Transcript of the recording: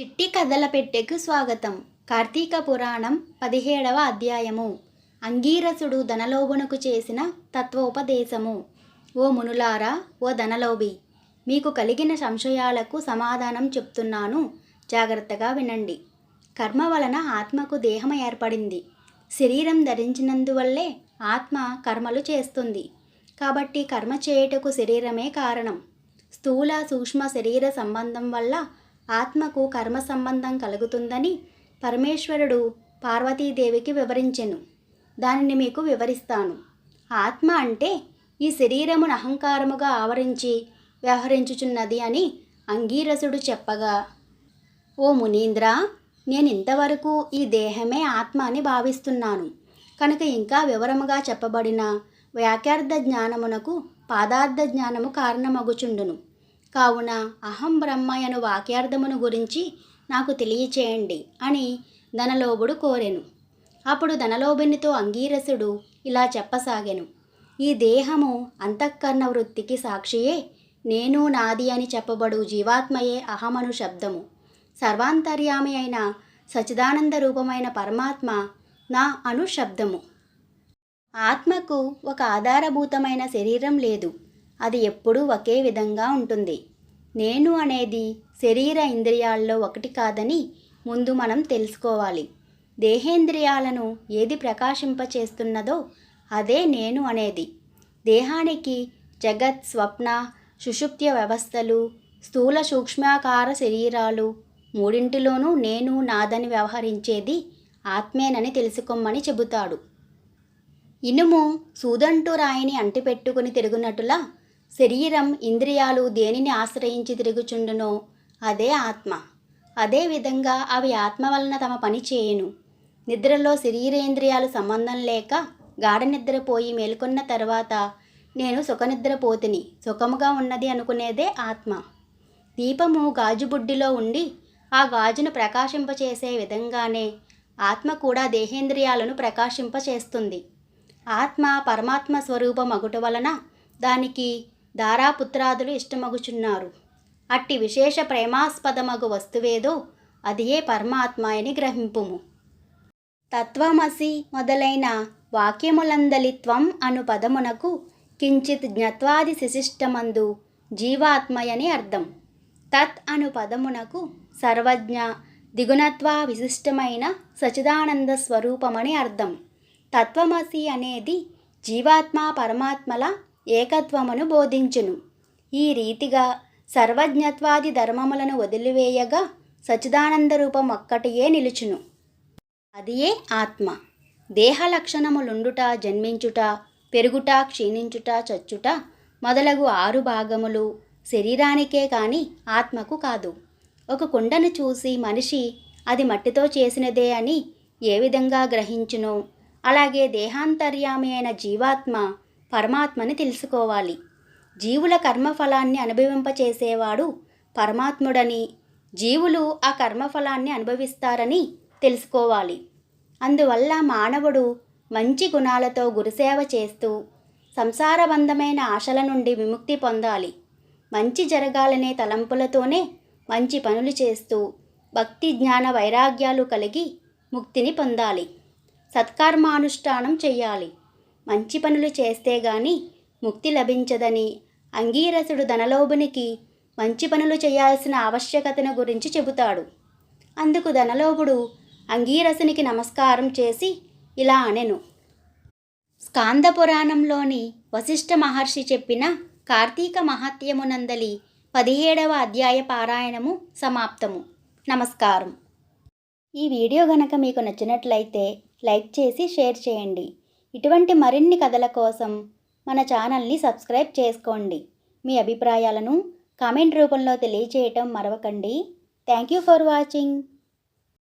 చిట్టి కథల పెట్టెకు స్వాగతం. కార్తీక పురాణం పదిహేడవ అధ్యాయము. అంగీరసుడు ధనలోభునకు చేసిన తత్వోపదేశము. ఓ మునులారా ఓ ధనలోభి మీకు కలిగిన సంశయాలకు సమాధానం చెప్తున్నాను. జాగ్రత్తగా వినండి. కర్మ వలన ఆత్మకు దేహం ఏర్పడింది. శరీరం ధరించినందువల్లే ఆత్మ కర్మలు చేస్తుంది. కాబట్టి కర్మ చేయుటకు శరీరమే కారణం. స్థూల సూక్ష్మ శరీర సంబంధం వల్ల ఆత్మకు కర్మ సంబంధం కలుగుతుందని పరమేశ్వరుడు పార్వతీదేవికి వివరించెను. దానిని మీకు వివరిస్తాను. ఆత్మ అంటే ఈ శరీరమును అహంకారముగా ఆవరించి వ్యవహరించుచున్నది అని అంగీరసుడు చెప్పగా ఓ మునీంద్ర నేను ఇంతవరకు ఈ దేహమే ఆత్మ అని భావిస్తున్నాను. కనుక ఇంకా వివరముగా చెప్పబడిన వ్యాఖ్యార్థ జ్ఞానమునకు పాదార్థ జ్ఞానము కారణమగుచుండును. కావున అహం బ్రహ్మయను వాక్యార్థమును గురించి నాకు తెలియచేయండి అని ధనలోభుడు కోరెను. అప్పుడు ధనలోభునితో అంగీరసుడు ఇలా చెప్పసాగెను. ఈ దేహము అంతఃకరణ వృత్తికి సాక్షియే నేను నాది అని చెప్పబడు జీవాత్మయే అహమను శబ్దము. సర్వాంతర్యామి అయిన సచిదానంద రూపమైన పరమాత్మ నా అను శబ్దము ఆత్మకు ఒక ఆధారభూతమైన శరీరం లేదు. అది ఎప్పుడూ ఒకే విధంగా ఉంటుంది. నేను అనేది శరీర ఇంద్రియాల్లో ఒకటి కాదని ముందు మనం తెలుసుకోవాలి. దేహేంద్రియాలను ఏది ప్రకాశింపచేస్తున్నదో అదే నేను అనేది. దేహానికి జగత్ స్వప్న సుషుప్త్య వ్యవస్థలు స్థూల సూక్ష్మాకార శరీరాలు మూడింటిలోనూ నేను నాదని వ్యవహరించేది ఆత్మేనని తెలుసుకోమని చెబుతాడు. ఇనుము సూదంటు రాయిని అంటిపెట్టుకుని తిరుగునటులా శరీరం ఇంద్రియాలు దేనిని ఆశ్రయించి తిరుగుచుండునో అదే ఆత్మ. అదేవిధంగా అవి ఆత్మ వలన తమ పని చేయును. నిద్రలో శరీరేంద్రియాలు సంబంధం లేక గాఢ నిద్రపోయి మేల్కొన్న తర్వాత నేను సుఖనిద్రపోతిని సుఖముగా ఉన్నది అనుకునేదే ఆత్మ. దీపము గాజు బుడ్డిలో ఉండి ఆ గాజును ప్రకాశింపచేసే విధంగానే ఆత్మ కూడా దేహేంద్రియాలను ప్రకాశింపచేస్తుంది. ఆత్మ పరమాత్మ స్వరూపం అగుట వలన దానికి దారాపుత్రాదులు ఇష్టమగుచున్నారు. అట్టి విశేష ప్రేమాస్పదమగు వస్తువేదో అదియే పరమాత్మ అని గ్రహింపుము. తత్వమసి మొదలైన వాక్యములందలి త్వం అను పదమునకు కించిత్ జ్ఞత్వాది శిశిష్టమందు జీవాత్మయని అర్థం. తత్ అను పదమునకు సర్వజ్ఞ దిగుణత్వ విశిష్టమైన సచిదానంద స్వరూపమని అర్థం. తత్వమసి అనేది జీవాత్మ పరమాత్మల ఏకత్వమును బోధించును. ఈ రీతిగా సర్వజ్ఞత్వాది ధర్మములను వదిలివేయగా సచిదానంద రూపం ఒక్కటియే నిలుచును. అదియే ఆత్మ. దేహ లక్షణములుండుట జన్మించుట పెరుగుట క్షీణించుట చచ్చుట మొదలగు ఆరు భాగములు శరీరానికే కాని ఆత్మకు కాదు. ఒక కుండను చూసి మనిషి అది మట్టితో చేసినదే అని ఏ విధంగా గ్రహించునో? అలాగే దేహాంతర్యామి అయిన జీవాత్మ పరమాత్మని తెలుసుకోవాలి. జీవుల కర్మఫలాన్ని అనుభవింపచేసేవాడు పరమాత్ముడని జీవులు ఆ కర్మఫలాన్ని అనుభవిస్తారని తెలుసుకోవాలి. అందువల్ల మానవుడు మంచి గుణాలతో గురుసేవ చేస్తూ సంసారబంధమైన ఆశల నుండి విముక్తి పొందాలి. మంచి జరగాలనే తలంపులతోనే మంచి పనులు చేస్తూ భక్తి జ్ఞాన వైరాగ్యాలు కలిగి ముక్తిని పొందాలి. సత్కర్మానుష్ఠానం చేయాలి. మంచి పనులు చేస్తే గాని ముక్తి లభించదని అంగీరసుడు ధనలోభునికి మంచి పనులు చేయాల్సిన ఆవశ్యకతను గురించి చెబుతాడు. అందుకు ధనలోభుడు అంగీరసునికి నమస్కారం చేసి ఇలా అనెను. స్కాంద పురాణంలోని వశిష్ఠ మహర్షి చెప్పిన కార్తీక మహాత్యమునందలి పదిహేడవ అధ్యాయ పారాయణము సమాప్తము. నమస్కారం. ఈ వీడియో గనక మీకు నచ్చినట్లయితే లైక్ చేసి షేర్ చేయండి. ఇటువంటి మరిన్ని కథల కోసం మన ఛానల్ని సబ్స్క్రైబ్ చేసుకోండి. మీ అభిప్రాయాలను కామెంట్ రూపంలో తెలియచేయటం మరవకండి. Thank you for watching.